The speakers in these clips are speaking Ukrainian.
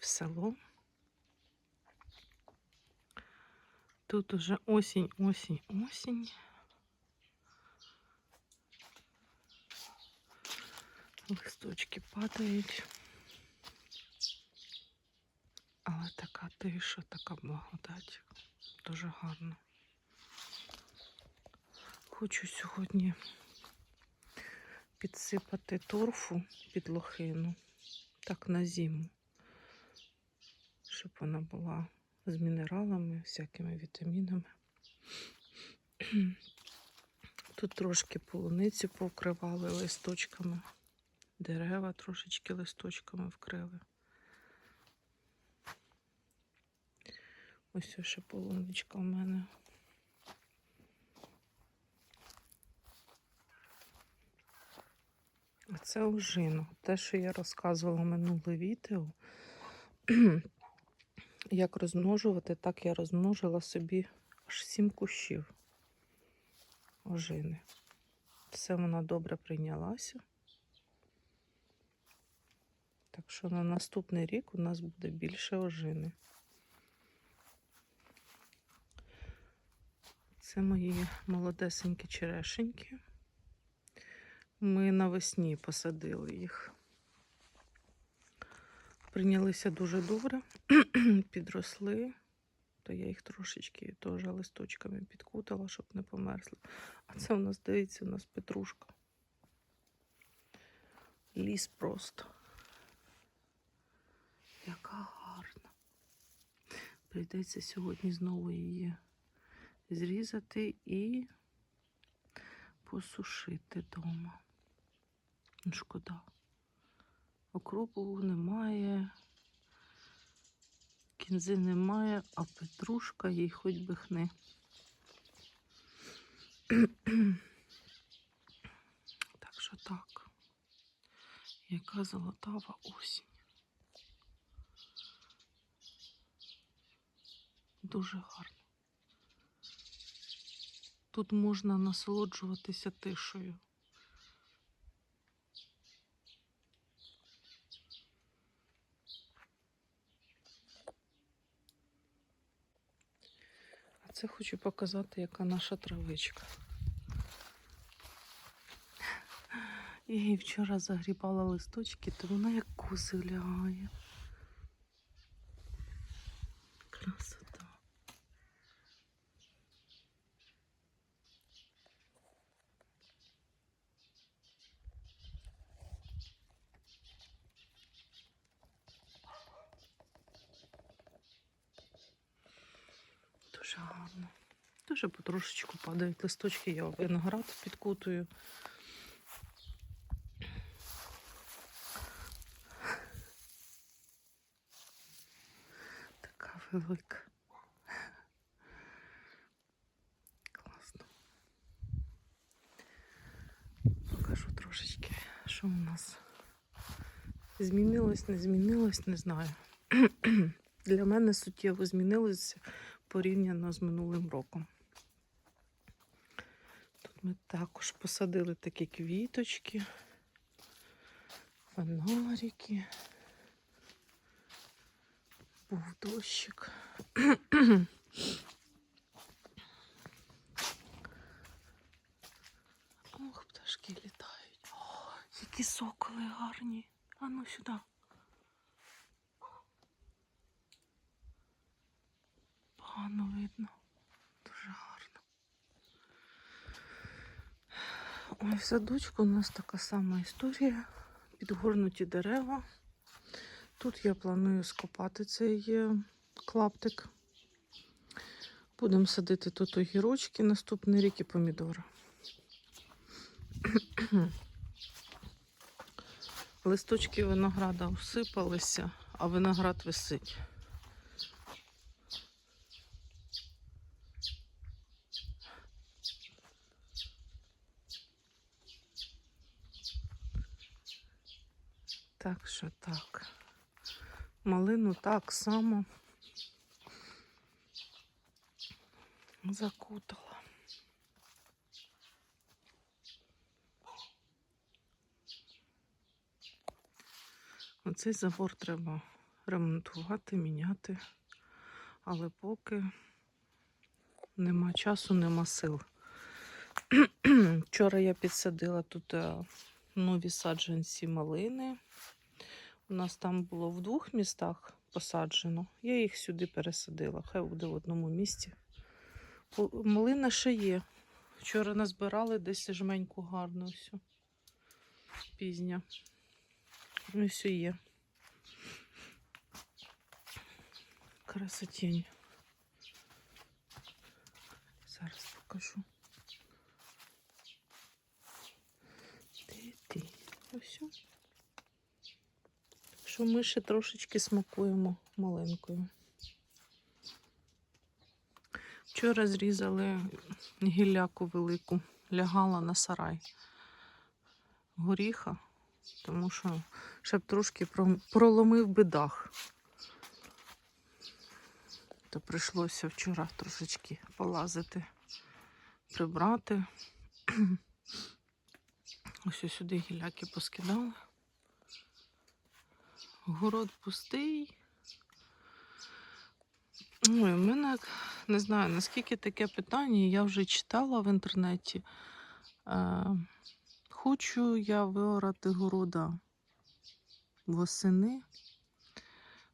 в село. Тут уже осінь, осінь, осінь. Листочки падають. Але така тиша, така благодать. Дуже гарно. Хочу сьогодні підсипати торфу під лохину, так на зиму, щоб вона була з мінералами, всякими вітамінами. Тут трошки полуницю покривали листочками, дерева трошечки листочками вкрили. Ось ще полуничка в мене. А це ожина. Те, що я розказувала минуле відео, як розмножувати, так я розмножила собі аж сім кущів ожини. Все вона добре прийнялася. Так що на наступний рік у нас буде більше ожини. Це мої молодесенькі черешеньки. Ми навесні посадили їх. Прийнялися дуже добре, підросли, то я їх трошечки теж листочками підкутала, щоб не померзли. А це у нас, дивіться, у нас петрушка. Ліс просто. Яка гарна. Прийдеться сьогодні знову її зрізати і посушити вдома. Шкода. Окропу немає, кінзи немає, а петрушка їй хоч би хни. Так що так. Яка золотава осінь. Дуже гарно. Тут можна насолоджуватися тишею. Це хочу показати, яка наша травичка. Я її вчора загрібала листочки, то вона як кузи лягає. Красота. Дуже гарно. Дуже потрошечку падають листочки, я виноград підкутую. Така велика. Класно. Покажу трошечки, що у нас змінилось, не змінилось, не знаю. Для мене суттєво змінилося порівняно з минулим роком. Тут ми також посадили такі квіточки, фонарики. Був дощик. Ох, пташки літають. О, які соколи гарні. А ну сюди. Погано видно. Дуже гарно. Ой, в садочку у нас така сама історія. Підгорнуті дерева. Тут я планую скопати цей е, клаптик. Будемо садити тут огірочки наступний рік і помідори. Листочки винограда всипалися, а виноград висить. Так що так. Малину так само закутала. Оцей забор треба ремонтувати, міняти, але поки нема часу, нема сил. Вчора я підсадила тут е, нові саджанці малини. У нас там було в двох містах посаджено. Я їх сюди пересадила. Хай буде в одному місці. Малина ще є. Вчора назбирали десь жменьку гарну всю. Пізня. Ну все є. Красотень. Зараз покажу. Ти, ти. Ось. Що ми ще трошечки смакуємо маленькою. Вчора зрізали гілляку велику, лягала на сарай горіха, тому що ще б трошки проломив би дах. То прийшлося вчора трошечки полазити, прибрати. Ось сюди гіляки поскидали. Город пустий. Ой, у мене не знаю, наскільки таке питання, я вже читала в інтернеті. Е, хочу я виорати города восени,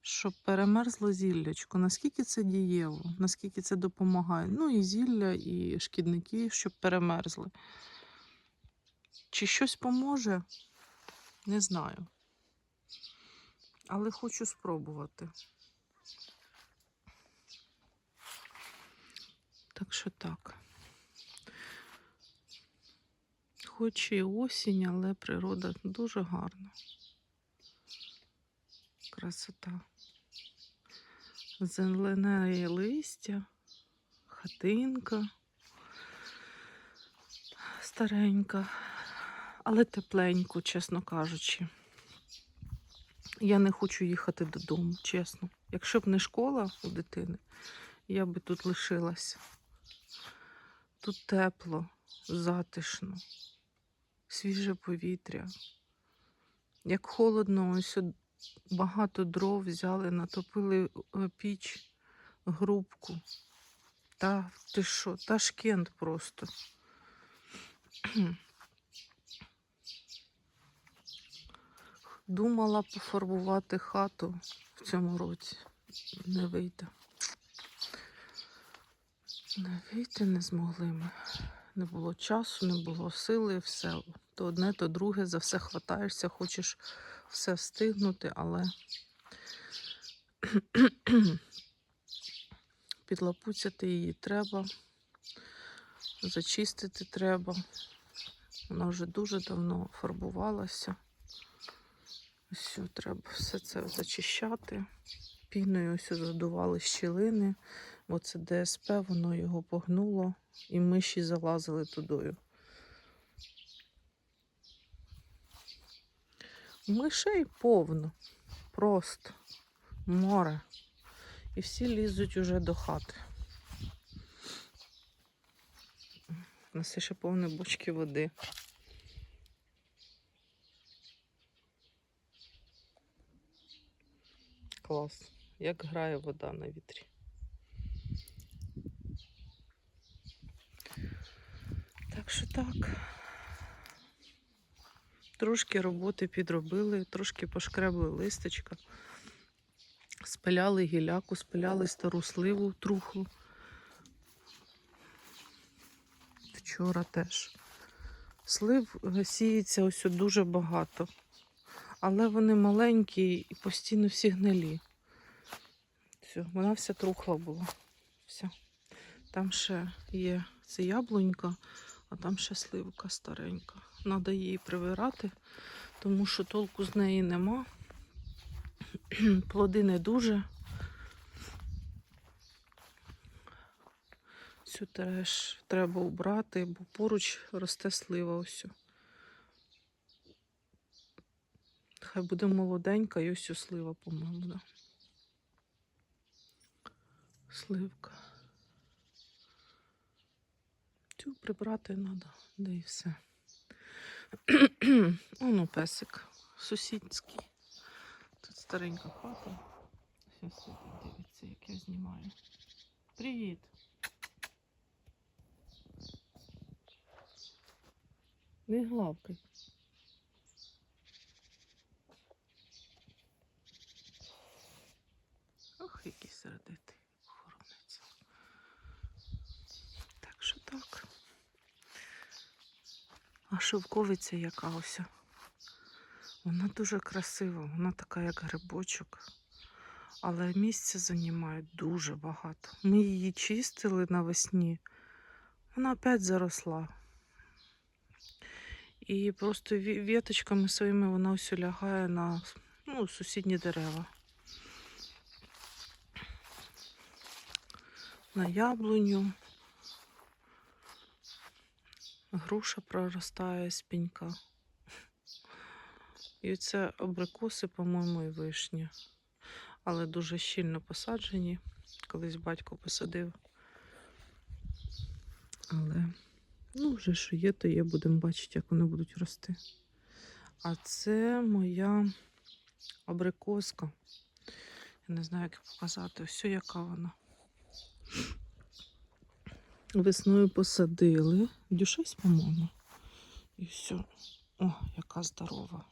щоб перемерзло зіллячко. Наскільки це дієво, наскільки це допомагає? Ну і зілля, і шкідники, щоб перемерзли. Чи щось поможе? Не знаю. Але хочу спробувати. Так що так. Хоч і осінь, але природа дуже гарна. Красота. Зелене листя, хатинка старенька, але тепленько, чесно кажучи. Я не хочу їхати додому, чесно. Якщо б не школа у дитини, я би тут лишилася. Тут тепло, затишно, свіже повітря. Як холодно, ось багато дров взяли, натопили е, піч, грубку. Та ти що, Ташкент просто. Думала пофарбувати хату в цьому році. Не вийде. Не вийти не змогли ми. Не було часу, не було сили, все. То одне, то друге, за все хватаєшся, хочеш все встигнути, але підлапуцяти її треба, зачистити треба. Вона вже дуже давно фарбувалася. Ось треба все це зачищати. Піною ось задували щілини. Оце ДСП, воно його погнуло, і миші залазили тудою. Мишей повно, просто море. І всі лізуть уже до хати. У нас ще повне бочки води. Клас. Як грає вода на вітрі. Так що так. Трошки роботи підробили, трошки пошкребли листочка, спиляли гіляку, спиляли стару сливу трухлу. Вчора теж. Слив е, сіється ось дуже багато, але вони маленькі і постійно всі гнилі. Все, вона вся трухла була. Вся. Там ще є це яблунька, а там ще сливка старенька. Треба її привирати, тому що толку з неї нема. Плоди не дуже. Цю теж треба убрати, бо поруч росте слива ось. Хай буде молоденька і ось слива, по-моєму. Да. Сливка. Цю прибрати треба, да і все. Оно песик сусідський. Тут старенька хата. Зараз дивіться, як я знімаю. Привіт! Не главкай. Ох, який. Так що так. А шовковиця яка ось. Вона дуже красива, вона така, як грибочок. Але місця займає дуже багато. Ми її чистили навесні. Вона опять заросла. І просто віточками своїми вона ось лягає на ну, сусідні дерева. На яблуню. Груша проростає з пенька. І це абрикоси, по-моєму, і вишня. Але дуже щільно посаджені. Колись батько посадив. Але, ну, вже що є, то є, будемо бачити, як вони будуть рости. А це моя абрикоска. Я не знаю, як показати. Ось яка вона. Весною посадили. Дюшись, по-моєму. І все. О, яка здорова.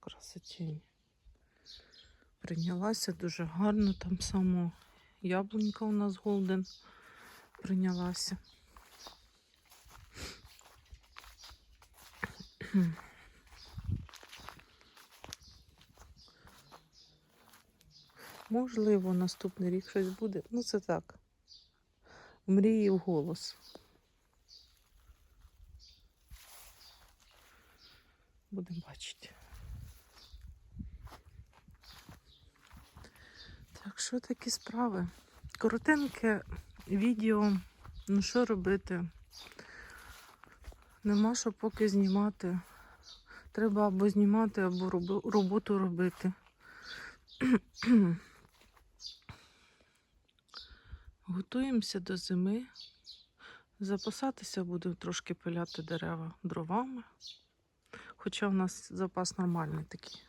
Красотень. Прийнялася дуже гарно. Там само яблунька у нас голден прийнялася. Можливо, наступний рік щось буде. Ну, це так. Мрії в голос. Будемо бачити. Так, що такі справи? Коротеньке відео. Ну, що робити? Нема що поки знімати. Треба або знімати, або роботу робити. Готуємося до зими. Запасатися буду трошки пиляти дерева дровами. Хоча в нас запас нормальний такий.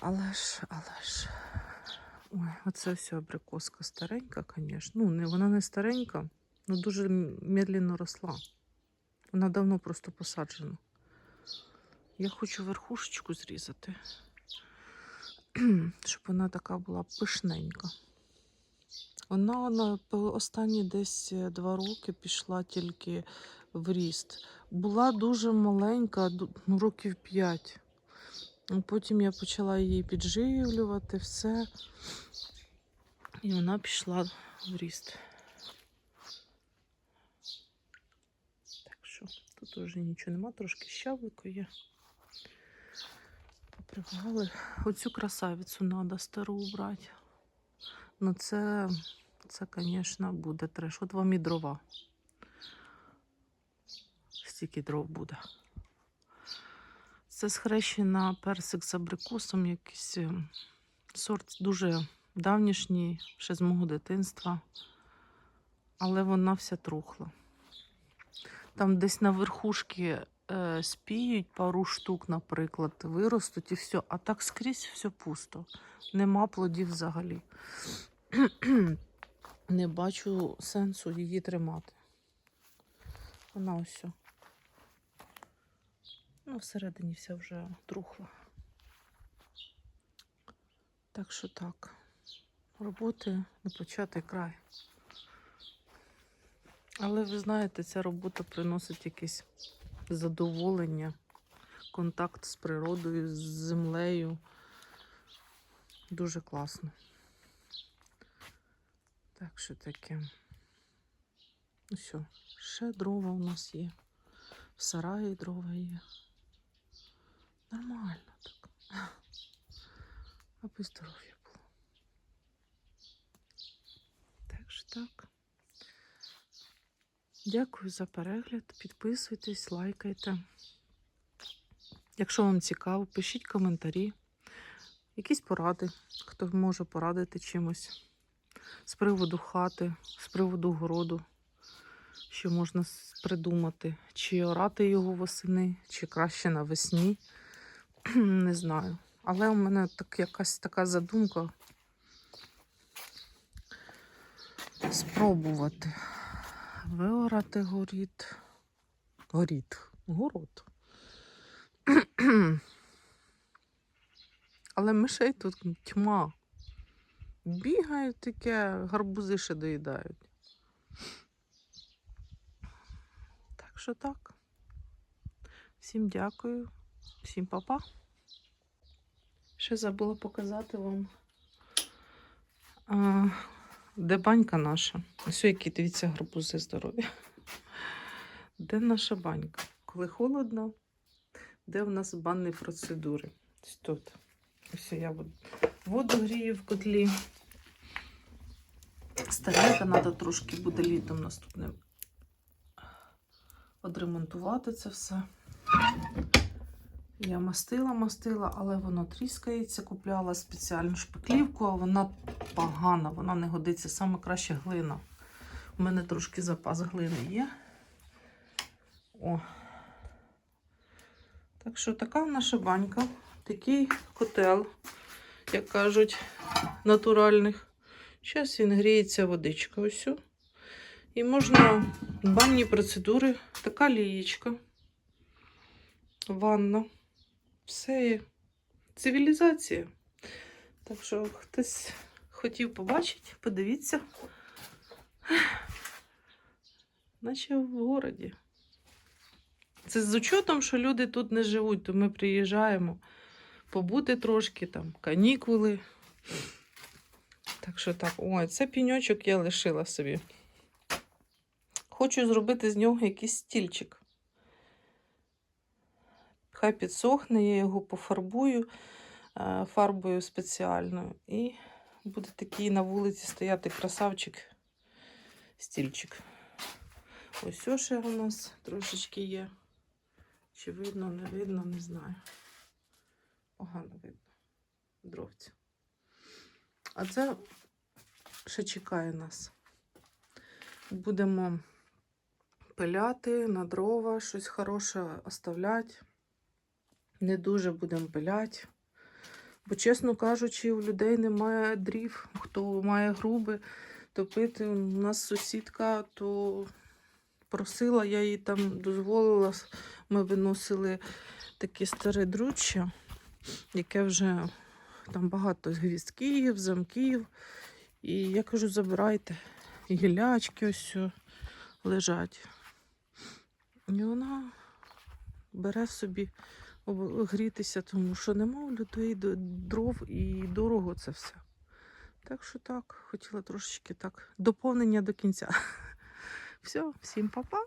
Але ж, але ж. Ой, оце все абрикоска старенька, звісно. Ну, не, вона не старенька, але дуже медленно росла. Вона давно просто посаджена. Я хочу верхушечку зрізати, щоб вона така була пишненька. Вона на останні десь е, два роки пішла тільки в ріст. Була дуже маленька, ну, років п'ять. Ну, Потім я почала її підживлювати, все. І вона пішла в ріст. Так що тут вже нічого нема, трошки щавлико є. Поприбирали. Оцю красавицю треба стару убрати. Ну це, це, звісно, буде треш. От вам і дрова. Стільки дров буде. Це схрещена персик з абрикосом, якийсь е, сорт дуже давнішній, ще з мого дитинства. Але вона вся трухла. Там десь на верхушки е, спіють пару штук, наприклад, виростуть і все. А так скрізь все пусто. Нема плодів взагалі. Не бачу сенсу її тримати. Вона ось. Ну, всередині вся вже трухла. Так що так. Роботи не початий край. Але ви знаєте, ця робота приносить якесь задоволення, контакт з природою, з землею. Дуже класно. Так що таке. Ну все, ще дрова у нас є. В сараї дрова є. Нормально так. Аби здоров'я було. Так що так. Дякую за перегляд. Підписуйтесь, лайкайте. Якщо вам цікаво, пишіть коментарі, якісь поради, хто може порадити чимось з приводу хати, з приводу городу. що можна придумати, чи орати його восени, чи краще навесні. Не знаю. Але у мене так, якась така задумка спробувати виорати горід. Горід. Город. Але мишей тут тьма. Бігають таке, гарбузи ще доїдають. Так що так. Всім дякую, всім па-па. Ще забула показати вам, а, де банька наша. Ось які, дивіться, гарбузи здорові. Де наша банька? Коли холодно, де в нас банні процедури? Ось тут. Ось я воду грію в котлі. Старенька треба трошки буде літом наступним одремонтувати це все. Я мастила, мастила, але воно тріскається. Купляла спеціальну шпаклівку, а вона погана, вона не годиться. Саме краще глина. У мене трошки запас глини є. О. Так що така наша банька, такий котел, як кажуть, натуральних. Зараз він гріється водичка. Ось. І можна банні процедури, така лієчка, ванна. Все є. Цивілізація. Так що хтось хотів побачити, подивіться. Наче в городі. Це з учетом, що люди тут не живуть, то ми приїжджаємо побути трошки, там, канікули. Так що так, ой, це піньочок я лишила собі. Хочу зробити з нього якийсь стільчик. Хай підсохне, я його пофарбую е, фарбою спеціальною. І буде такий на вулиці стояти красавчик, стільчик. Ось ще у нас трошечки є. Чи видно, не видно, не знаю. Погано видно. Дровці. А це ще чекає нас. Будемо пиляти на дрова, щось хороше оставляти. Не дуже будемо пиляти. Бо, чесно кажучи, у людей немає дрів. Хто має груби топити. У нас сусідка, то просила, я їй там дозволила. Ми виносили таке старе друччя, яке вже там багато гвіздків, замків. І я кажу, забирайте. Гілячки ось лежать. І вона бере собі об- грітися, тому що нема у людей дров і дорого це все. Так що так, хотіла трошечки так доповнення до кінця. Все, всім па-па.